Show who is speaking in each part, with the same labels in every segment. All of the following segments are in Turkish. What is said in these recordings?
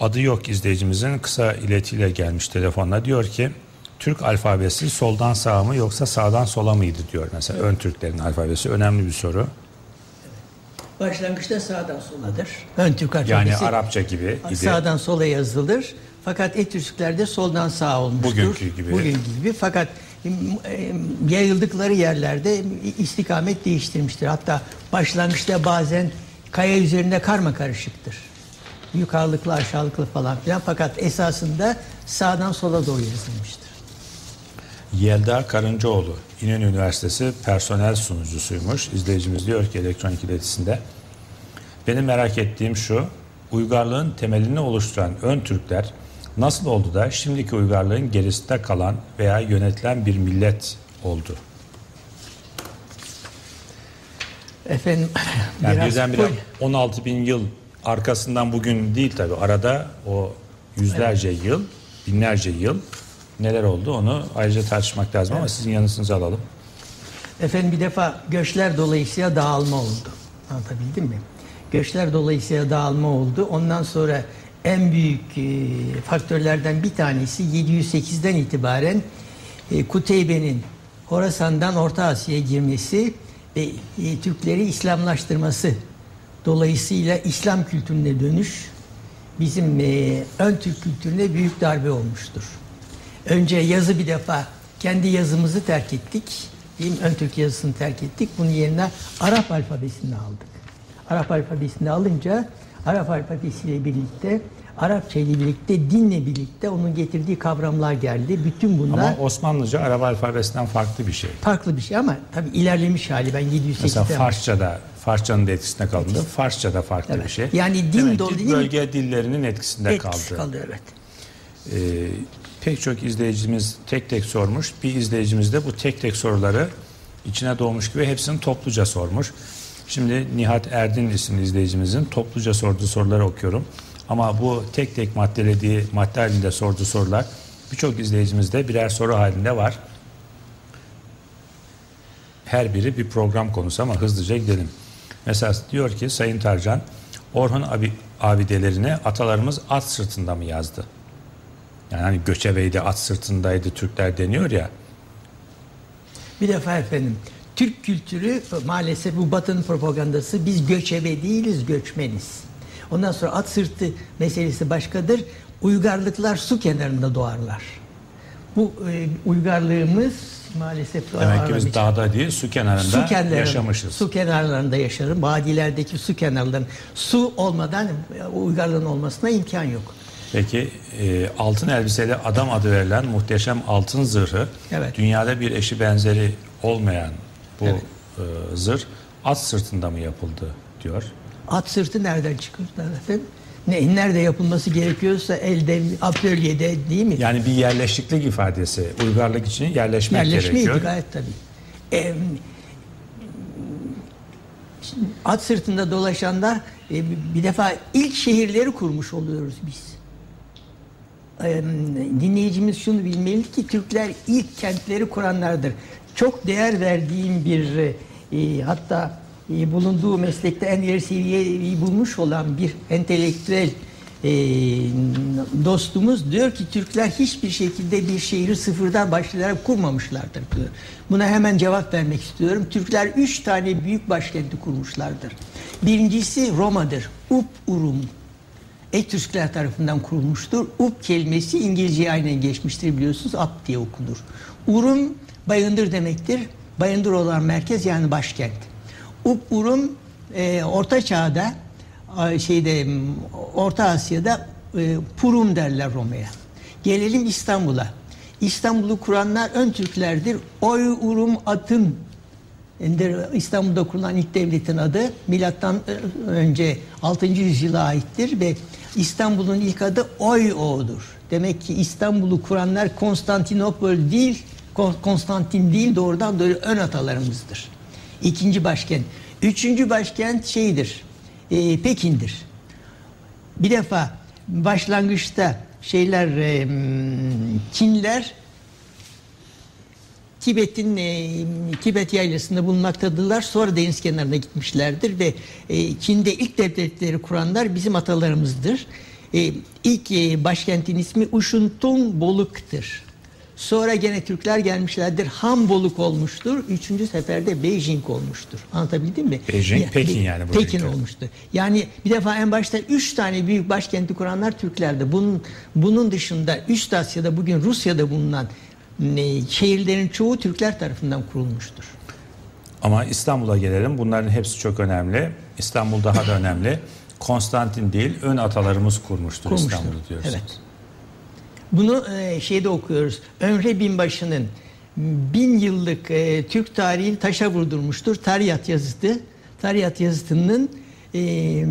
Speaker 1: Adı yok izleyicimizin kısa iletiyle gelmiş telefonla diyor ki Türk alfabesi soldan sağa mı yoksa sağdan sola mıydı diyor mesela ön Türklerin alfabesi önemli bir soru.
Speaker 2: Başlangıçta sağdan soladır. Ön Türk alfabesi.
Speaker 1: Yani Arapça gibi idi.
Speaker 2: Sağdan sola yazılır. Fakat Etürklerde soldan sağa olmuştur.
Speaker 1: Bugünkü gibi.
Speaker 2: Bugünkü gibi. Fakat yayıldıkları yerlerde istikamet değiştirmiştir. Hatta başlangıçta bazen kaya üzerinde karma karışıktır. Yukarılıklı aşağılıklı falan filan. Fakat esasında sağdan sola doğru yazılmıştır.
Speaker 1: Yelda Karıncaoğlu İnönü Üniversitesi personel sunucusuymuş. İzleyicimiz diyor ki elektronik iletisinde. Benim merak ettiğim şu. Uygarlığın temelini oluşturan ön Türkler nasıl oldu da şimdiki uygarlığın gerisinde kalan veya yönetilen bir millet oldu?
Speaker 2: Efendim
Speaker 1: Yani
Speaker 2: biraz
Speaker 1: birdenbire
Speaker 2: koy-
Speaker 1: 16 bin yıl arkasından bugün değil tabi arada o yüzlerce yıl, binlerce yıl neler oldu onu ayrıca tartışmak lazım ama sizin yanıtınızı alalım.
Speaker 2: Efendim bir defa göçler dolayısıyla dağılma oldu. Anlatabildim mi? Göçler dolayısıyla dağılma oldu. Ondan sonra en büyük e, faktörlerden bir tanesi 708'den itibaren e, Kuteybe'nin Horasan'dan Orta Asya'ya girmesi ve e, Türkleri İslamlaştırması dolayısıyla İslam kültürüne dönüş bizim e, ön Türk kültürüne büyük darbe olmuştur. Önce yazı bir defa kendi yazımızı terk ettik. Mi? Ön Türk yazısını terk ettik. Bunun yerine Arap alfabesini aldık. Arap alfabesini alınca Arap alfabesiyle birlikte Arapça ile birlikte dinle birlikte onun getirdiği kavramlar geldi. Bütün bunlar
Speaker 1: Ama Osmanlıca Arap alfabesinden farklı bir şey.
Speaker 2: farklı bir şey ama tabii ilerlemiş hali. Ben 708'den
Speaker 1: Mesela Farsça'da, Farsçanın da etkisinde kaldı. Farsça da farklı
Speaker 2: Evet.
Speaker 1: bir şey.
Speaker 2: Yani din
Speaker 1: Demek
Speaker 2: dolu
Speaker 1: ki
Speaker 2: mi?
Speaker 1: bölge dillerinin etkisinde
Speaker 2: etkisi
Speaker 1: kaldı.
Speaker 2: kaldı. evet.
Speaker 1: Ee, pek çok izleyicimiz tek tek sormuş. Bir izleyicimiz de bu tek tek soruları içine doğmuş gibi hepsini topluca sormuş. Şimdi Nihat Erdin isimli izleyicimizin topluca sorduğu soruları okuyorum. Ama bu tek tek maddelediği madde halinde sorduğu sorular birçok izleyicimizde birer soru halinde var. Her biri bir program konusu ama hızlıca gidelim. Mesela diyor ki Sayın Tarcan, Orhun abi, abidelerini atalarımız at sırtında mı yazdı? Yani hani göçebeydi at sırtındaydı Türkler deniyor ya.
Speaker 2: Bir defa efendim Türk kültürü maalesef bu batının propagandası biz göçebe değiliz göçmeniz. Ondan sonra at sırtı meselesi başkadır. Uygarlıklar su kenarında doğarlar. Bu e, uygarlığımız maalesef
Speaker 1: Demek ki biz dağda değil su kenarında
Speaker 2: su kenarlarında
Speaker 1: yaşamışız.
Speaker 2: Su kenarlarında yaşarım. Vadilerdeki su kenarlarında su olmadan uygarlığın olmasına imkan yok.
Speaker 1: Peki e, altın elbiseli adam adı verilen muhteşem altın zırhı
Speaker 2: Evet.
Speaker 1: dünyada bir eşi benzeri olmayan bu e, zırh at sırtında mı yapıldı diyor.
Speaker 2: At sırtı nereden çıkardılar efendim? Ne, nerede yapılması gerekiyorsa elde, atölyede değil mi?
Speaker 1: Yani bir yerleşiklik ifadesi uygarlık için yerleşmek
Speaker 2: Yerleşmeydi
Speaker 1: gerekiyor.
Speaker 2: gayet tabii. Şimdi at sırtında dolaşanlar e, bir defa ilk şehirleri kurmuş oluyoruz biz. Ee, dinleyicimiz şunu bilmeli ki Türkler ilk kentleri kuranlardır. Çok değer verdiğim bir e, hatta e, bulunduğu meslekte en ileri seviyeyi bulmuş olan bir entelektüel e, dostumuz diyor ki Türkler hiçbir şekilde bir şehri sıfırdan başlayarak kurmamışlardır diyor. Buna hemen cevap vermek istiyorum. Türkler üç tane büyük başkenti kurmuşlardır. Birincisi Roma'dır. Up Urum. Etrüskler tarafından kurulmuştur. Up kelimesi İngilizceye aynen geçmiştir biliyorsunuz. Up diye okunur. Urum bayındır demektir. Bayındır olan merkez yani başkent. Up Urum e, Orta Çağ'da şeyde Orta Asya'da e, Purum derler Roma'ya. Gelelim İstanbul'a. İstanbul'u kuranlar ön Türklerdir. Oy Urum Atın İstanbul'da kurulan ilk devletin adı milattan önce 6. yüzyıla aittir ve İstanbul'un ilk adı Oy-O'dur. Demek ki İstanbul'u kuranlar Konstantinopol değil, Kon- Konstantin değil doğrudan doğru ön atalarımızdır. İkinci başkent. Üçüncü başkent şeydir, e, Pekin'dir. Bir defa başlangıçta şeyler e, Çinler Tibet'in e, Tibet yaylasında bulunmaktadırlar. Sonra deniz kenarına gitmişlerdir ve e, Çin'de ilk devletleri kuranlar bizim atalarımızdır. e, ilk e, başkentin ismi Uşuntun Boluk'tur. Sonra gene Türkler gelmişlerdir. Hamboluk olmuştur. Üçüncü seferde Beijing olmuştur. Anlatabildim mi?
Speaker 1: Beijing,
Speaker 2: Ya-
Speaker 1: Pekin yani bu
Speaker 2: Pekin
Speaker 1: ülke.
Speaker 2: olmuştur. Yani bir defa en başta üç tane büyük başkenti kuranlar Türklerdi. Bunun, bunun dışında Üst Asya'da bugün Rusya'da bulunan e, şehirlerin çoğu Türkler tarafından kurulmuştur.
Speaker 1: Ama İstanbul'a gelelim. Bunların hepsi çok önemli. İstanbul daha da önemli. Konstantin değil, ön atalarımız kurmuştur,
Speaker 2: Kurmuştur.
Speaker 1: İstanbul'u diyorsunuz.
Speaker 2: Evet. Bunu e, şeyde okuyoruz. Önre Binbaşı'nın bin yıllık e, Türk tarihini taşa vurdurmuştur. Tariyat yazıtı. Tariyat yazıtının e, e,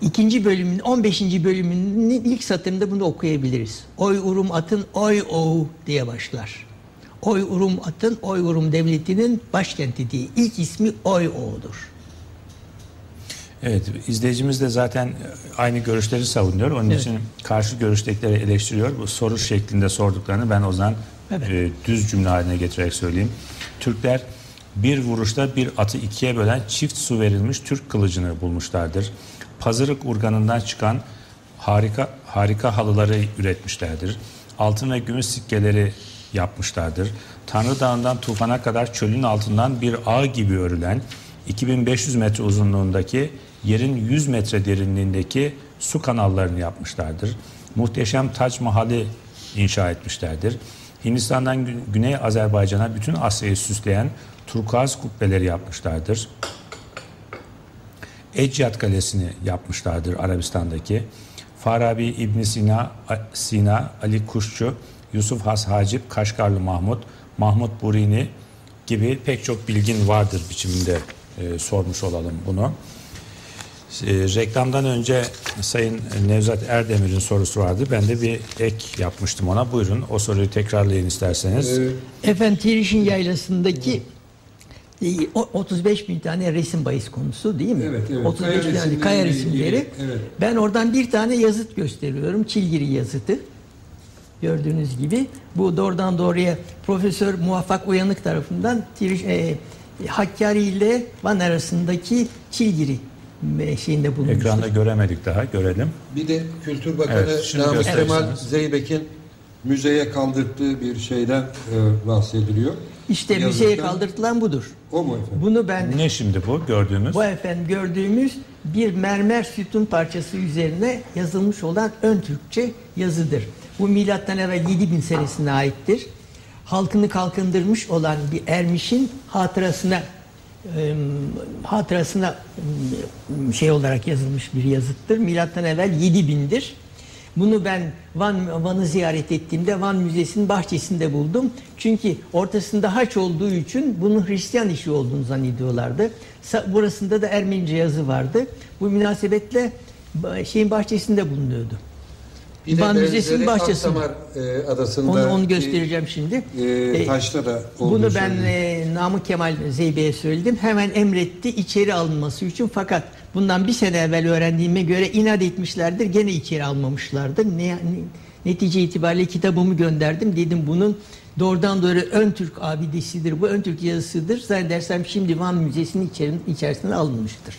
Speaker 2: ikinci bölümün 15. bölümünün ilk satırında bunu okuyabiliriz. Oy urum atın oy o diye başlar. Oy urum atın oy urum devletinin başkenti diye. İlk ismi oy o'dur.
Speaker 1: Evet, izleyicimiz de zaten aynı görüşleri savunuyor. Onun
Speaker 2: Evet.
Speaker 1: için karşı görüştekileri eleştiriyor. Bu soru şeklinde sorduklarını ben o zaman
Speaker 2: Evet.
Speaker 1: e, düz cümle haline getirerek söyleyeyim. Türkler bir vuruşta bir atı ikiye bölen çift su verilmiş Türk kılıcını bulmuşlardır. Pazırık urganından çıkan harika harika halıları üretmişlerdir. Altın ve gümüş sikkeleri yapmışlardır. Tanrı Dağı'ndan tufana kadar çölün altından bir ağ gibi örülen 2500 metre uzunluğundaki yerin 100 metre derinliğindeki su kanallarını yapmışlardır. Muhteşem Tac Mahal'i inşa etmişlerdir. Hindistan'dan Gü- Güney Azerbaycan'a bütün Asya'yı süsleyen turkuaz kubbeleri yapmışlardır. Ecyat Kalesi'ni yapmışlardır Arabistan'daki. Farabi, İbn Sina, Sina, Ali Kuşçu, Yusuf Has Hacip, Kaşgarlı Mahmut, Mahmut Burini gibi pek çok bilgin vardır biçiminde e, sormuş olalım bunu. E, reklamdan önce Sayın Nevzat Erdemir'in sorusu vardı. Ben de bir ek yapmıştım ona. Buyurun o soruyu tekrarlayın isterseniz.
Speaker 3: Ee,
Speaker 2: Efendim Tiriş'in yaylasındaki e, o- 35 bin tane resim bahis konusu değil mi?
Speaker 3: Evet, evet.
Speaker 2: 35
Speaker 3: Kaya
Speaker 2: bin tane
Speaker 3: resimleriyle
Speaker 2: kaya resimleri.
Speaker 3: evet.
Speaker 2: Ben oradan bir tane yazıt gösteriyorum. Çilgiri yazıtı. Gördüğünüz gibi bu doğrudan doğruya Profesör Muvaffak Uyanık tarafından Tiriş, e, Hakkari ile Van arasındaki Çilgiri e, şeyinde bulunmuştur.
Speaker 1: Ekranda göremedik daha. Görelim.
Speaker 3: bir de Kültür Bakanı
Speaker 1: Evet,
Speaker 3: Namık. Kemal Zeybek'in müzeye kaldırdığı bir şeyden e, bahsediliyor.
Speaker 2: İşte
Speaker 3: Yazıktan-
Speaker 2: müzeye kaldırtılan budur.
Speaker 3: O mu efendim?
Speaker 2: Bunu ben
Speaker 1: Ne şimdi bu gördüğümüz?
Speaker 2: Bu efendim gördüğümüz bir mermer sütun parçası üzerine yazılmış olan ön Türkçe yazıdır. Bu milattan evvel 7000 senesine aittir. Halkını kalkındırmış olan bir ermişin hatırasına e, hatırasına şey olarak yazılmış bir yazıttır. Milattan evvel 7000'dir. Bunu ben Van Van'ı ziyaret ettiğimde Van Müzesi'nin bahçesinde buldum. Çünkü ortasında haç olduğu için bunun Hristiyan işi olduğunu zannediyorlardı. Burasında da Ermenice yazı vardı. Bu münasebetle şeyin bahçesinde bulunuyordu.
Speaker 3: Bir de
Speaker 2: Van
Speaker 3: benzeri
Speaker 2: Müzesi'nin bahçesinde.
Speaker 3: Akdamar e, adasında
Speaker 2: Onu, onu göstereceğim şimdi.
Speaker 3: e,
Speaker 2: E,
Speaker 3: taşta da
Speaker 2: bunu ben e, Namık Kemal Zeybe'ye söyledim. Hemen emretti içeri alınması için. Fakat bundan bir sene evvel öğrendiğime göre inat etmişlerdir. Gene içeri almamışlardır. Ne, ne- netice itibariyle kitabımı gönderdim. Dedim bunun doğrudan doğru ön Türk abidesidir. Bu ön Türk yazısıdır. Zannedersem şimdi Van Müzesi'nin içerisine alınmıştır.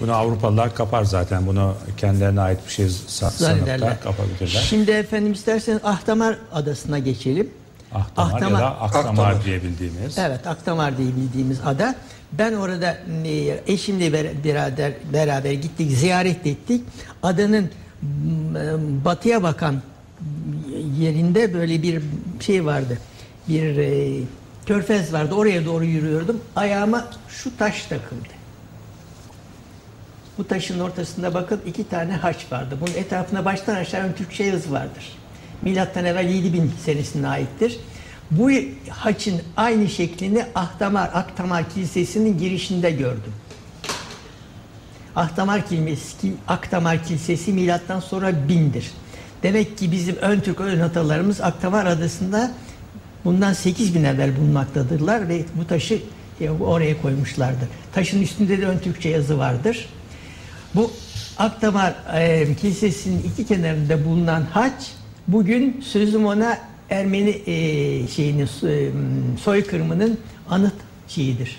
Speaker 1: Bunu Avrupalılar kapar zaten. Bunu kendilerine ait bir şey sa- sanıp kapabilirler.
Speaker 2: Şimdi efendim isterseniz Ahtamar Adası'na geçelim.
Speaker 1: Ahtamar, ya
Speaker 2: Ahtamar.
Speaker 1: da Aktamar,
Speaker 3: Aktamar.
Speaker 1: diye bildiğimiz.
Speaker 2: Evet Akdamar diye bildiğimiz ada. Ben orada e, eşimle ber- beraber beraber gittik, ziyaret ettik. Adanın e, batıya bakan yerinde böyle bir şey vardı. Bir e, körfez vardı. Oraya doğru yürüyordum. Ayağıma şu taş takıldı. Bu taşın ortasında bakın iki tane haç vardı. Bunun etrafında baştan aşağı ön Türkçe yazı vardır. Milattan evvel 7000 senesine aittir. Bu haçın aynı şeklini Ahtamar, Aktamar Kilisesi'nin girişinde gördüm. Ahtamar Kilisesi, Aktamar Kilisesi milattan sonra bindir. Demek ki bizim ön Türk ön atalarımız Aktamar Adası'nda bundan 8000 evvel bulunmaktadırlar ve bu taşı e, oraya koymuşlardır. Taşın üstünde de ön Türkçe yazı vardır. Bu Akdamar e, Kilisesi'nin iki kenarında bulunan haç bugün sözüm ona Ermeni e, şeyini e, soykırımının anıt şeyidir.